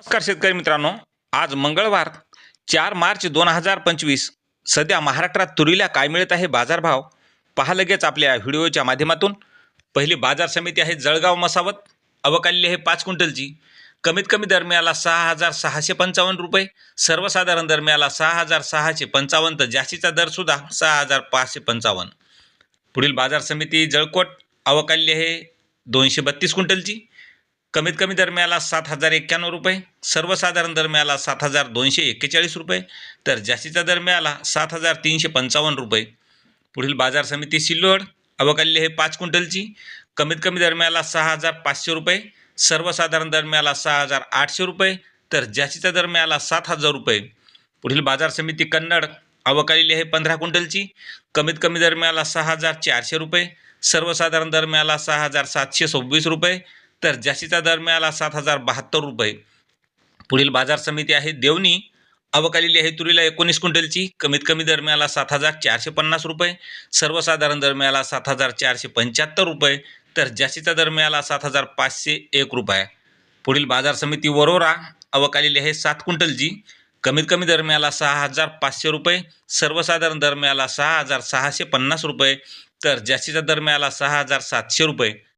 नमस्कार शेतकरी मित्रांनो. आज मंगळवार चार मार्च दोन हजार पंचवीस. सध्या महाराष्ट्रात तुरीला काय मिळत आहे बाजारभाव? पहा लगेच आपल्या व्हिडिओच्या माध्यमातून. पहिली बाजार समिती आहे जळगाव मसावत. अवकाली आहे पाच क्विंटलची. कमीत कमी दरम्याला सहा हजार सहाशे पंचावन्न रुपये. सर्वसाधारण दरम्याला सहा हजार सहाशे पंचावन्न. तर जास्तीचा दरसुद्धा सहा हजार पाचशे पंचावन्न. पुढील बाजार समिती जळकोट. अवकाली आहे दोनशे बत्तीस क्विंटलची. कमीत कमी दरम्याला सात हजार एक्क्याण्णव रुपये सर्वसाधारण दरम्याला सात हजार दोनशे एक्केचाळीस रुपये तर जास्तीचा दरम्याला सात हजार तीनशे पंचावन्न रुपये. पुढील बाजार समिती सिल्लोड अवकाल्य हे पाच क्विंटलची कमीत कमी दरम्याला सहा हजार पाचशे रुपये सर्वसाधारण दरम्याला सहा हजार आठशे रुपये तर जास्तीचा दरम्याला सात हजार रुपये. पुढील बाजार समिती कन्नड अवकाळी आहे पंधरा क्विंटलची कमीत कमी दरम्याला सहा हजार चारशे रुपये सर्वसाधारण दरम्याला सहा हजार सातशे सव्वीस रुपये तर जास्तीचा दर मिळाला सात हजार बहात्तर रुपये. पुढील बाजार समिती आहे देवणी. अवकालेली आहे तुरीला एकोणीस क्विंटलची. कमीत कमी दर मिळाला सात हजार चारशे पन्नास रुपये. सर्वसाधारण दर मिळाला सात हजार चारशे पंच्याहत्तर रुपये. तर जास्तीचा दर मिळाला सात हजार पाचशे एक रुपये. पुढील बाजार समिती वरोरा. अवकालेली आहे सात क्विंटलची. कमीत कमी दर मिळाला सहा हजार पाचशे रुपये. सर्वसाधारण दर मिळाला सहा हजार सहाशे पन्नास रुपये. तर जास्तीचा दर मिळाला सहा हजार सातशे रुपये.